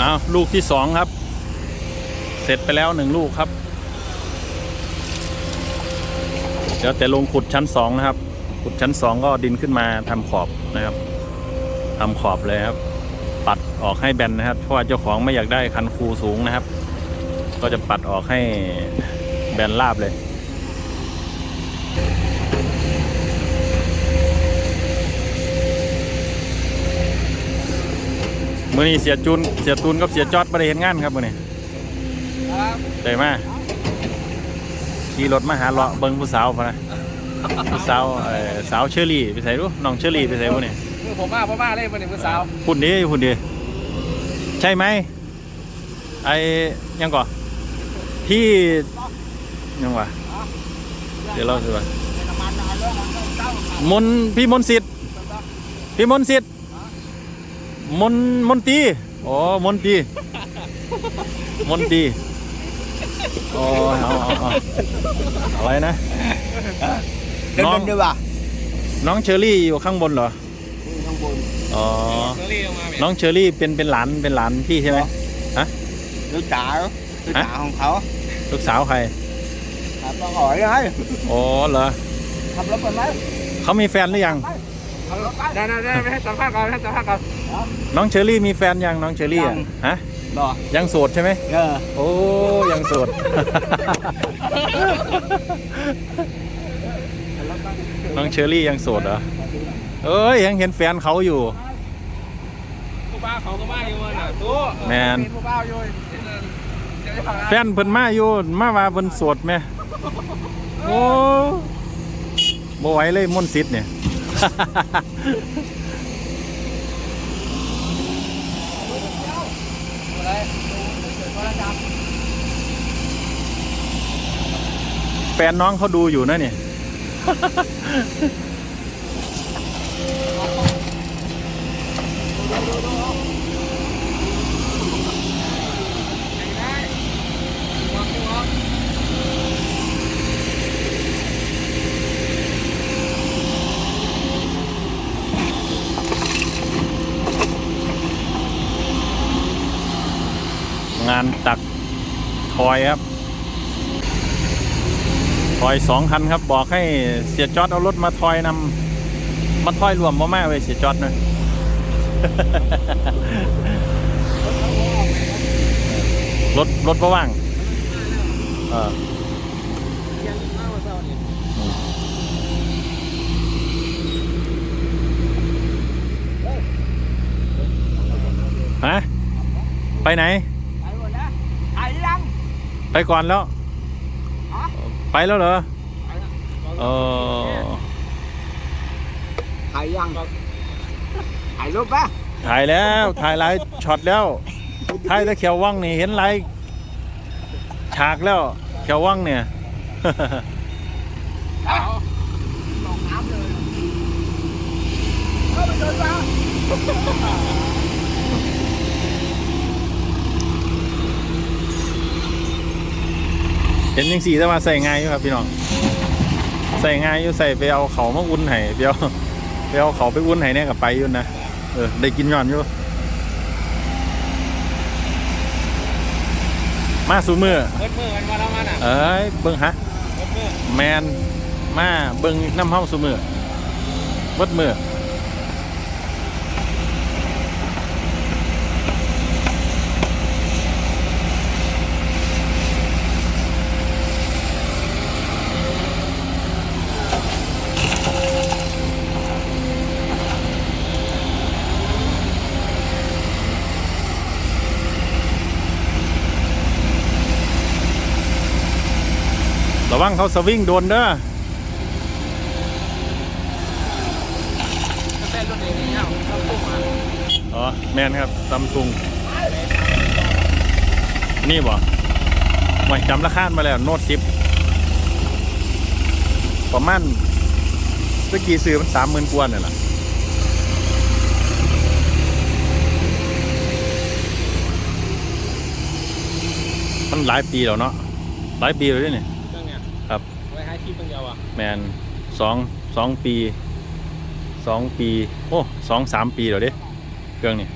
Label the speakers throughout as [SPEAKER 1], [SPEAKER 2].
[SPEAKER 1] เอาลูกที่สองครับ เสร็จไปแล้วหนึ่งลูกครับ เดี๋ยวแต่ลงขุดชั้นสองนะครับ ขุดชั้นสองก็ดินขึ้นมาทำขอบนะครับทำขอบเลยครับ ปัดออกให้แบนนะครับ เพราะว่าเจ้าของไม่อยากได้คันคูสูงนะครับ ก็จะปัดออกให้แบนราบเลย มื่อนี้เสียจูนเสียตูนกับเสียจอดประเห็นงานครับมื่อนี้
[SPEAKER 2] ครับ
[SPEAKER 1] ได้มาขี่รถมาหาเลาะเบิ้งผู้สาวพอนะผู้สาวเอ่อสาวเชอรี่ไปใส่ดูน้องเชอรี่ไปใส่พวกนี้
[SPEAKER 2] คือผมมาผมมาเลยวันนี้ผู้สาว
[SPEAKER 1] หุ่นดีหุ่นดีใช่ไหมไอ้ยังก่อนพี่ยังวะเดี๋ยวเล่าสิว่ามนพี่มนต์สิทธิ์พี่มนต์สิทธิ์ มนต์มนตรีอ๋อมนตรีมนตรีโอ้ยเอาเอาเอาอะไรนะ
[SPEAKER 3] เดิน
[SPEAKER 1] น้อง
[SPEAKER 3] เดินด้วยว่ะ
[SPEAKER 1] น้องเชอรี่อยู่ข้างบนเหรอ
[SPEAKER 3] ข้างบน
[SPEAKER 1] อ๋อ
[SPEAKER 2] เชอรี่ลงมา
[SPEAKER 1] น้องเชอรี่เป็นเป็นหลานเป็นหลานพี่ใช่ไหม
[SPEAKER 3] ลูกสาวลูกสาวของเขา
[SPEAKER 1] ลูกสาวใคร
[SPEAKER 3] ครับต้อง hỏi ไง
[SPEAKER 1] อ๋อเหรอ
[SPEAKER 3] ขับรถไปไหม
[SPEAKER 1] เขามีแฟนหรือยัง
[SPEAKER 2] ได้ได้ได้ให้สัมภาษณ์ก่อนให้สัมภาษณ์ก่อน
[SPEAKER 1] น้องเชอรี่มีแฟนยังน้องเชอรี่อะฮะ
[SPEAKER 3] รอ
[SPEAKER 1] ยังโสดใช่ไหม
[SPEAKER 3] เออ
[SPEAKER 1] โอ้ยังโสด น้องเชอรี่ยังโสดเหรอเอ้ยยังเห็นแฟนเขาอยู่
[SPEAKER 2] ผู้บ้าเขาก็มาอยู่น่ะตู้
[SPEAKER 1] แมน
[SPEAKER 2] เป็นผู้บ้าอยู่เดี๋ยวจะฟัง
[SPEAKER 1] แฟนเพิ่นมาอยู่มาว่าเพิ่นโสดไหมโอ้บ่ไหวเลยมนต์สิทธิ์เนี่ย แฟนน้องเขาดูอยู่นะเนี่ย งานตัก ทอยครับทอยสองคันครับ บอกให้เสียจอดเอารถมาทอยนำมาทอยรวมมาแม่ไว้ยเสียจอดนะรถรถประว่างเออฮะ ไปไหน
[SPEAKER 3] ไปหมดนะถ่ายยัง
[SPEAKER 1] ไปก่อนแล้ว
[SPEAKER 3] ฮะ
[SPEAKER 1] ไปแล้วเหรอเออ
[SPEAKER 3] ถ่ายยังถ่ายรูปปะ
[SPEAKER 1] ถ่ายแล้วถ่ายหลายช็อตแล้วถ่ายแต่เขียวว่องนี่เห็นหลายฉากแล้ว เขียวว่องเนี่ย
[SPEAKER 3] ลงน้ำเลยเข้าไปเดินมา
[SPEAKER 1] เห็นยังสีแต่ว่าใส่ง่ายอยู่ครับพี่น้องใส่ง่ายอยู่ใส่ไปเอาเขามาอุ่นให้ไปเอาไปเอาเขาไปอุ่นให้เนี่ยกับไปอยู่นะเออได้กินย้อนอยู่มาสูมือ
[SPEAKER 2] เบิดมือกันมาแล้วมันอะ
[SPEAKER 1] เอ้ยเบิ่งฮะ
[SPEAKER 2] เบิดมือ
[SPEAKER 1] แมนมาเบิ่งน้ำเฮาสูมือวัดมือ วังเขาสวิงโดนเด้อ
[SPEAKER 2] เต้นรุ่นนี้เนี่ยเขาพุ่งมา
[SPEAKER 1] อ๋อแมนครับซัมซุงนี่บ่ไม่จำราคามาแล้วโน้ตสิบประมาณเมื่อกี้ซื้อมันสามหมื่นกว่าเนี่ยแหละมันหลายปีแล้วเนาะหลายปีแล้วเนี่ย แมนสองสองปีสองปี โอ้สองสามปีแล้วเด้เครื่องนี้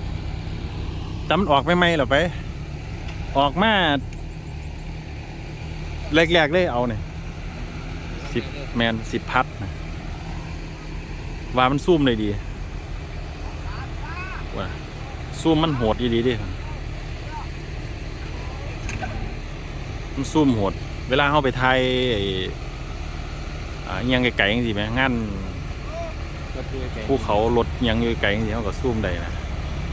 [SPEAKER 1] จำมันออกไปไหมหรอไป ออกมาแรกๆเลยเอาเนี่ยสิบแมนสิบพัดนะว่ามันซูมเลยดีว่าซูมมันโหดดีดิมันซูมโหด เวลาเข้าไปไทย ยังไกลๆยังสิไหมงาน
[SPEAKER 2] ก็คือไก่
[SPEAKER 1] ภูเขารถอิหยังอยู่ไกลยังสิเขาก็ซูมได้นะ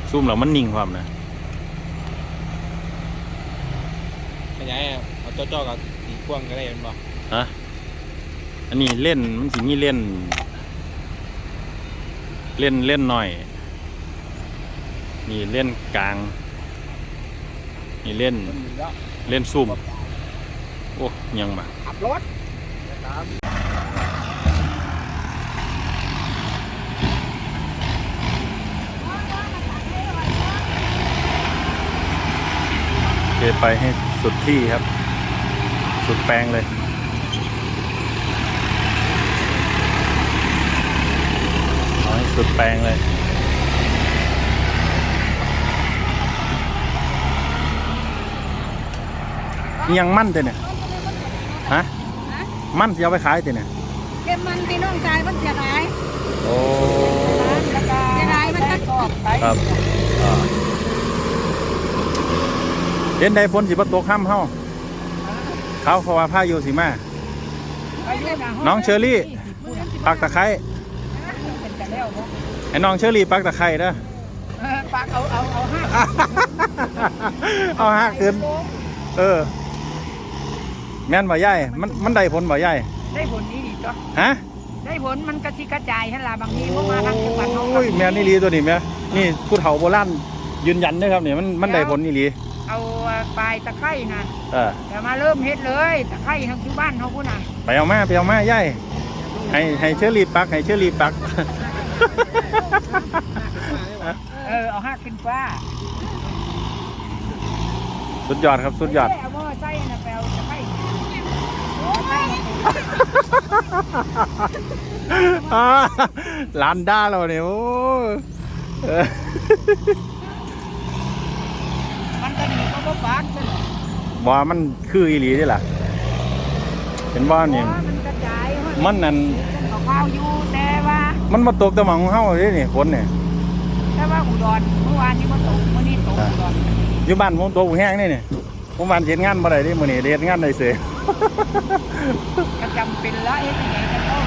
[SPEAKER 1] ซูมแล้วมันนิ่งความนะ
[SPEAKER 2] ขยายอะเอาจ่อๆกับตีกว้างก็ได้เป็นบ่
[SPEAKER 1] ฮะอันนี้เล่นมันสิมีเล่น เล่นเล่นหน่อย นี่เล่นกลาง นี่เล่น
[SPEAKER 3] มันมีแล้ว
[SPEAKER 1] เล่นซูมโอ้ยังมา
[SPEAKER 3] ขับรถ
[SPEAKER 1] เทไปให้สุดที่ครับ สุดแปลงเลยเอาให้สุดแปลงเลยยังมั่นเตเนี่ยฮะมั่นที่เอาไปขายเตเนี่ย
[SPEAKER 4] เก็บมันที่น้องชายมันเสียหาย
[SPEAKER 1] โอ้
[SPEAKER 4] เสียหายมันก็
[SPEAKER 1] ครับอ่า เล่นใดฝนสิบตกห้ำเฮาเขาเขาว่าพายุสิมา น้องเชอรี่ ปักตะไคร้ไอ้น้องเชอรี่ปักตะไคร้เด้อ
[SPEAKER 4] ปักเอาเอาเอาห้า
[SPEAKER 1] เอาหักขึ้น เออ แม่นบ่ย่ายมันมันได้ผลบ่ย่าย
[SPEAKER 4] ได้ผลนี้ดีจ้ะ
[SPEAKER 1] ฮะ
[SPEAKER 4] ได้ผลมันกระซิกระจายฮันล่ะบางทีพวกมาทางจังหวัดน้อง
[SPEAKER 1] โอ้ยแม่นนี่ลีตัวนี้แม่นี่ผู้เฒ่าโบราณยืนยันเด้อครับเนี่ยมันมันได้ผลนี่ลี
[SPEAKER 4] เอาปลายตะไคร้นะ
[SPEAKER 1] เออ
[SPEAKER 4] เดี๋ยวมาเริ่มเฮ็ดเลยตะไคร้ทางที่บ้านเขาพุ่นน่ะ
[SPEAKER 1] ไปเอามาไปเอามาย่ายให้ให้เชอรี่ปักให้เชอรี่ปัก
[SPEAKER 4] เออเอาห้าขึ้นฟ้า
[SPEAKER 1] สุดยอดครับสุดยอด
[SPEAKER 4] เอาหม้อไส้น่ะไปเอาตะไคร้ตะไคร้
[SPEAKER 1] อ่าลานด้าเราเนี่ยโอ้เออ
[SPEAKER 4] มัน ก็ดีก็บ่ปากซะหน่อย
[SPEAKER 1] บ่มันคืออีหลีนี่ล่ะเห็นบ่นี่
[SPEAKER 4] เพราะมันกระจาย
[SPEAKER 1] มันนั่น
[SPEAKER 4] เอาข้าวอยู่แต่ว่า
[SPEAKER 1] มันมาตกแตะหมองของเฮาเด้นี่ฝนเนี่ย
[SPEAKER 4] แต่ว่าอุดรเมื่อวานนี้มันตกเมื่อนี้ตกอุดร
[SPEAKER 1] อยู่บ้านผมตกแห้งนี่นี่ผมบ้านเฮ็ดงานบ่ได้เดิมื้อนี้เฮ็ดงานได้เสย
[SPEAKER 4] ก็จำเป็นแล้วเฮ็ดยังไงกันก็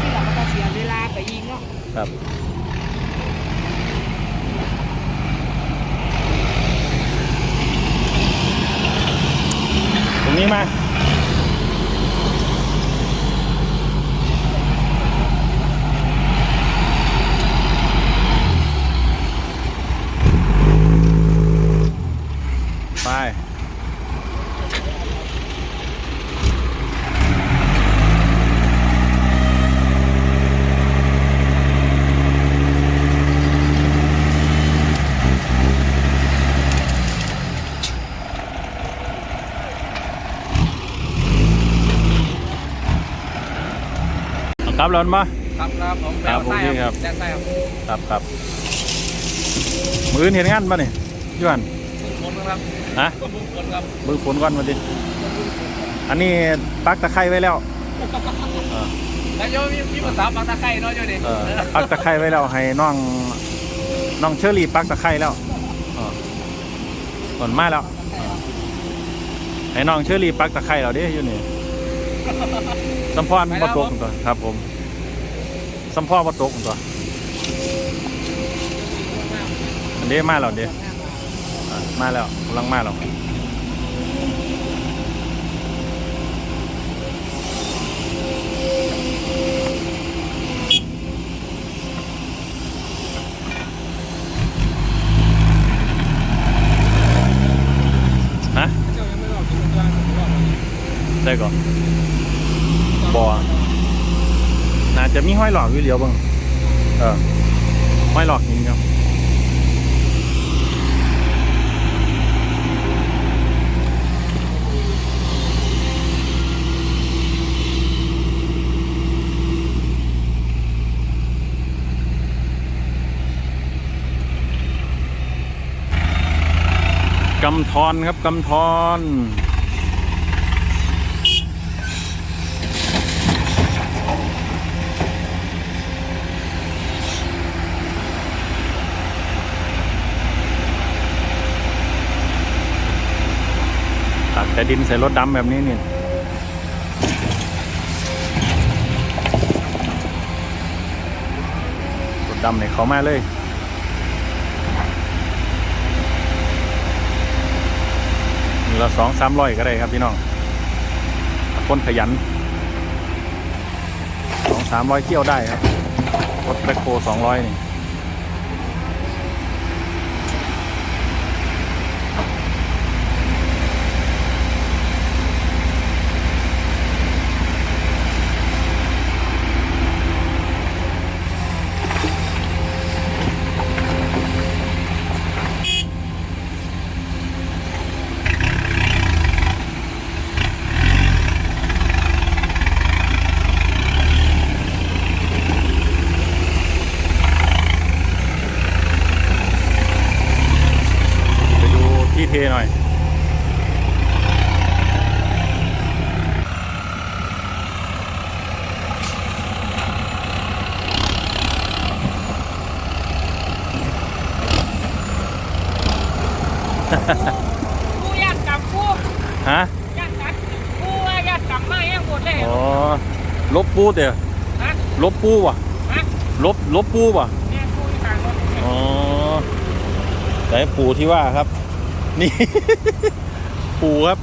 [SPEAKER 4] ที่เราก็เสียเวลาไปอีกเนาะ
[SPEAKER 1] ครับ ตรงนี้มา ไป เอากลับแล้วมา
[SPEAKER 2] ครับครับผม
[SPEAKER 1] ครับ
[SPEAKER 2] แปลว่าไส้
[SPEAKER 1] โอเคครับ
[SPEAKER 2] แจ้งไส้ครับ
[SPEAKER 1] ครับครับมืออื่นเห็นงานมาเนี่ยยวน
[SPEAKER 2] บุญครับ
[SPEAKER 1] ฮะ
[SPEAKER 2] บุญคนครับ
[SPEAKER 1] มือฝนก่อนมาดิอันนี้ปักตะไคร้ไว้แล้ว
[SPEAKER 2] แล้วโยมมีมีภาษาบางตะไคร้เนาะโยมนี่
[SPEAKER 1] เออปักตะไคร้ไว้แล้วให้น้องน้องเชอรี่ปักตะไคร้แล้วเออฝนมาแล้วเออให้น้องเชอรี่ปักตะไคร้แล้วเด้อยู่นี่ สัมพรบ่ตกตัวครับผมสัมพรบ่ตกตัวอันนี้มาแล้วเด้อะมาแล้วกำลังมาแล้วฮะ
[SPEAKER 2] เจ้ายังไม่บอกกินจ้างผมบอก
[SPEAKER 1] ได้ก่อนบอน่า จะมีห้อยหลอกอยู่เหลียวบ้างเออห้อยหลอกหินครับกำธรครับกำธรตั แต่ดินใส่รถดำแบบนี้นี่รถดำเนี่ยเขามาเลยมีละสองสามร้อยก็ได้ครับพี่น้องคนขยันสองสามร้อยเที่ยวได้ครับรถแบคโคสองร้อยนี่
[SPEAKER 4] กูอยากกลับกู
[SPEAKER 1] ฮะ
[SPEAKER 4] อยากกลับกูว่าอยากกลับมาแห้งหมดเลย
[SPEAKER 1] อ๋อลบปูเต๋อ
[SPEAKER 4] ฮะ
[SPEAKER 1] ลบปูว่ะ
[SPEAKER 4] ฮะ
[SPEAKER 1] ลบลบปูว่ะ
[SPEAKER 4] แม่กูอยู่ต่างรถ
[SPEAKER 1] อ๋อแต่ปูที่ว่าครับ นี่ ปูครับ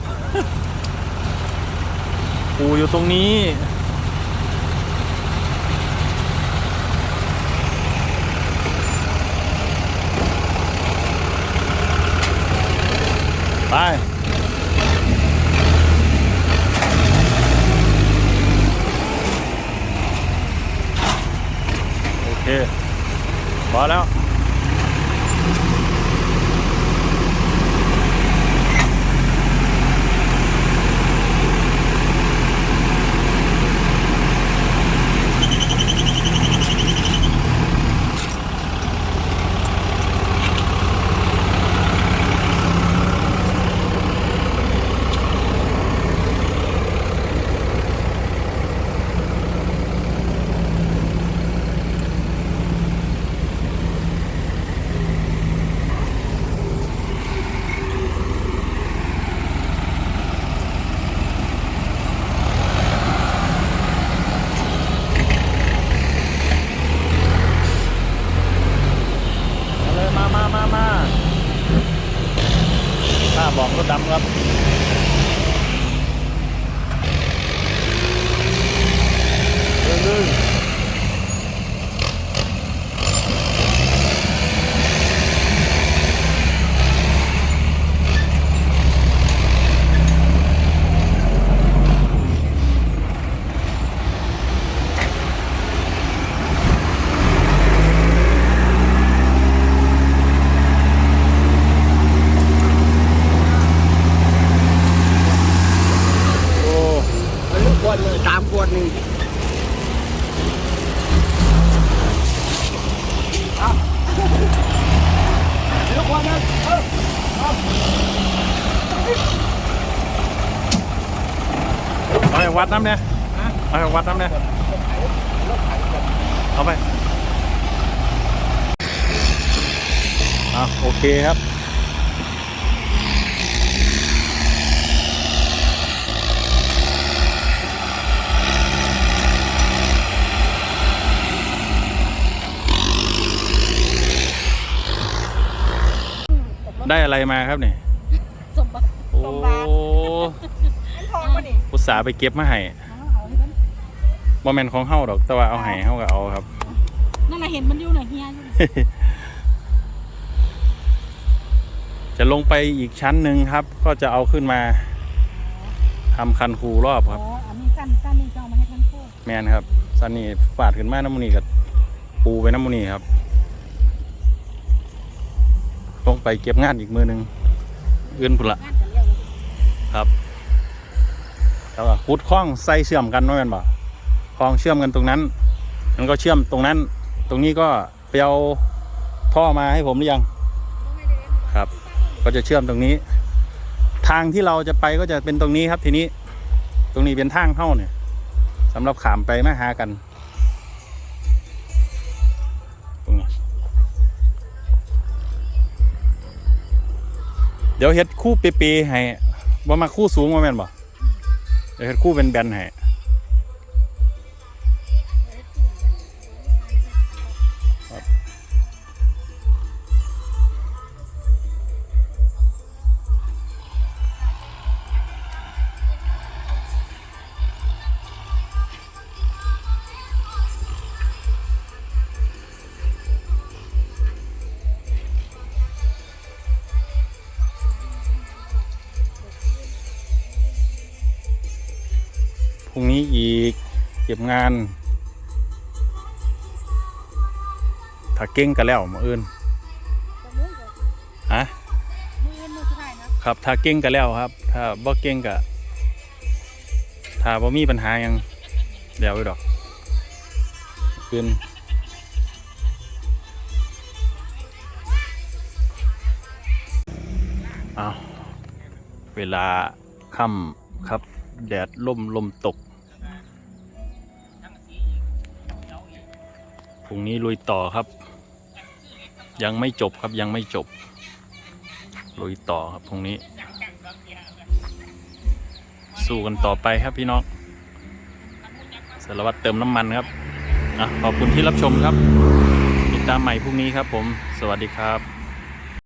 [SPEAKER 1] ปูอยู่ตรงนี้ ไปโอเคพอแล้ว มาเลยมามามามาข้าบอกรถดำครับ เรื่อยๆโอ้
[SPEAKER 3] มันขว ดหนึ่งสามขวดหนึ่งเอาเดี๋ยวขวดหนึงเออ
[SPEAKER 1] เอาไปวัดน้ำเนี่ยเอาไปวัดน้ำเนี่ยเอาไปอะโอเคครับ ได้อะไรมาครับเนี่ย
[SPEAKER 4] สมบัติ
[SPEAKER 1] โอ้
[SPEAKER 4] สมบัติมันทองมาดิ
[SPEAKER 1] อุตส่าห์ไปเก็บมาให้
[SPEAKER 4] เอาให้มัน
[SPEAKER 1] บ่แม่นของเฮาดอกแต่ว่าเอาให้เฮาก็เอาครับ
[SPEAKER 4] นั่นน่ะเห็นมันอยู่น่ะเฮียอยู่
[SPEAKER 1] จะลงไปอีกชั้นหนึ่งครับ ก็จะเอาขึ้นมาทำคันคูรอบครับ
[SPEAKER 4] อ๋ออันนี้สั้นสั้นนี่จะเอามาให้ท่านพูด
[SPEAKER 1] แมนครับซันนี่ฟาดขึ้นมาน้ำมูนี่กับปูไปน้ำมูนี่ครับ ลงไปเก็บงานอีกมือหนึ่งเอื้อนพุ่นละ
[SPEAKER 4] งานกันเรียกว่า
[SPEAKER 1] ครับแล้วก็ขุดคล้องใส่เชื่อมกันว่าแม่นบ่คล้องเชื่อมกันตรงนั้น มันก็เชื่อมตรงนั้น ตรงนี้ก็ไปเอาท่อมาให้ผมหรือยังครับ ก็จะเชื่อมตรงนี้ ทางที่เราจะไปก็จะเป็นตรงนี้ครับทีนี้ ตรงนี้เป็นทางเข้าเนี่ยสำหรับขามไปมาหากัน เดี๋ยวเฮ็ดคู่เปรีๆให้บ่มาคู่สูงมาแม่นบ่เดี๋ยวเฮ็ดคู่เป็นแบนๆให้ รุ่งนี้อีก เก็บงาน ถ้าเก่งก็แล้วมื้ออื่นฮะ
[SPEAKER 4] มือเอ็นมือสุดท้ายนะครับ
[SPEAKER 1] ถ้าเก่งก็แล้วครับ ถ้าบ่เก่งก็ถ้าบ่มีปัญหาหยังเดี๋ยวไว้ดอกขึ้นเอาเวลาค่ำครับ แดดล่มลมตก พรุ่งนี้ลุยต่อครับ ยังไม่จบครับยังไม่จบ ลุยต่อครับตรงนี้ สู้กันต่อไปครับพี่น้องสารวัตรเติมน้ำมันครับอะขอบคุณที่รับชมครับ ติดตามใหม่พรุ่งนี้ครับผม สวัสดีครับ